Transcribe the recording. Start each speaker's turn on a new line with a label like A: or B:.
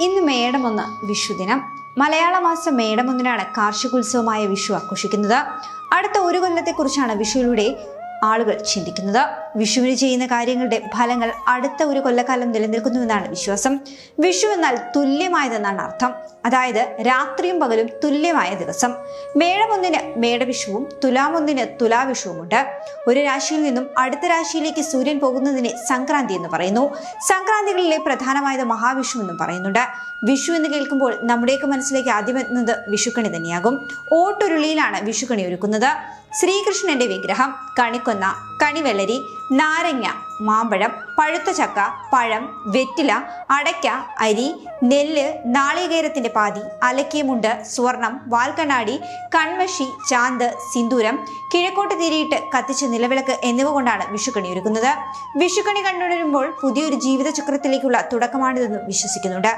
A: ഇന്ന് മേടമൊന്ന് വിഷുദിനം. മലയാള മാസം മേടമൊന്നിനാണ് കാർഷികോത്സവമായ വിഷു ആഘോഷിക്കുന്നത്. അടുത്ത ഒരു കൊല്ലത്തെക്കുറിച്ചാണ് വിഷുവിലൂടെ ആളുകൾ ചിന്തിക്കുന്നത്. വിഷുവിന് ചെയ്യുന്ന കാര്യങ്ങളുടെ ഫലങ്ങൾ അടുത്ത ഒരു കൊല്ലക്കാലം നിലനിൽക്കുന്നുവെന്നാണ് വിശ്വാസം. വിഷു എന്നാൽ തുല്യമായതെന്നാണ് അർത്ഥം. അതായത് രാത്രിയും പകലും തുല്യമായ ദിവസം. മേടമൊന്നിന് മേടവിഷുവും തുലാമൊന്നിന് തുലാവിഷുവുമുണ്ട്. ഒരു രാശിയിൽ നിന്നും അടുത്ത രാശിയിലേക്ക് സൂര്യൻ പോകുന്നതിനെ സംക്രാന്തി എന്ന് പറയുന്നു. സംക്രാന്തികളിലെ പ്രധാനമായത് മഹാവിഷു എന്നും പറയുന്നുണ്ട്. വിഷു എന്ന് കേൾക്കുമ്പോൾ നമ്മുടെയൊക്കെ മനസ്സിലേക്ക് ആദ്യം എത്തുന്നത് വിഷുക്കണി തന്നെയാകും. ഓട്ടുരുളിയിലാണ് വിഷുക്കണി ഒരുക്കുന്നത്. ശ്രീകൃഷ്ണന്റെ വിഗ്രഹം കണിക്കുന്ന കണിവെളരി നാരങ്ങ മാമ്പഴം പഴുത്ത ചക്ക പഴം വെറ്റില അടയ്ക്ക അരി നെല്ല് നാളികേരത്തിന്റെ പാതി അലക്കിയമുണ്ട് സ്വർണം വാൽക്കണ്ണാടി കൺമഷി ചാന്ത് സിന്ദൂരം കിഴക്കോട്ട് തിരിയിട്ട് കത്തിച്ച നിലവിളക്ക് എന്നിവ കൊണ്ടാണ് വിഷുക്കണി ഒരുക്കുന്നത്. വിഷുക്കണി കണ്ടുണരുമ്പോൾ പുതിയൊരു ജീവിതചക്രത്തിലേക്കുള്ള തുടക്കമാണിതെന്നും വിശ്വസിക്കുന്നുണ്ട്.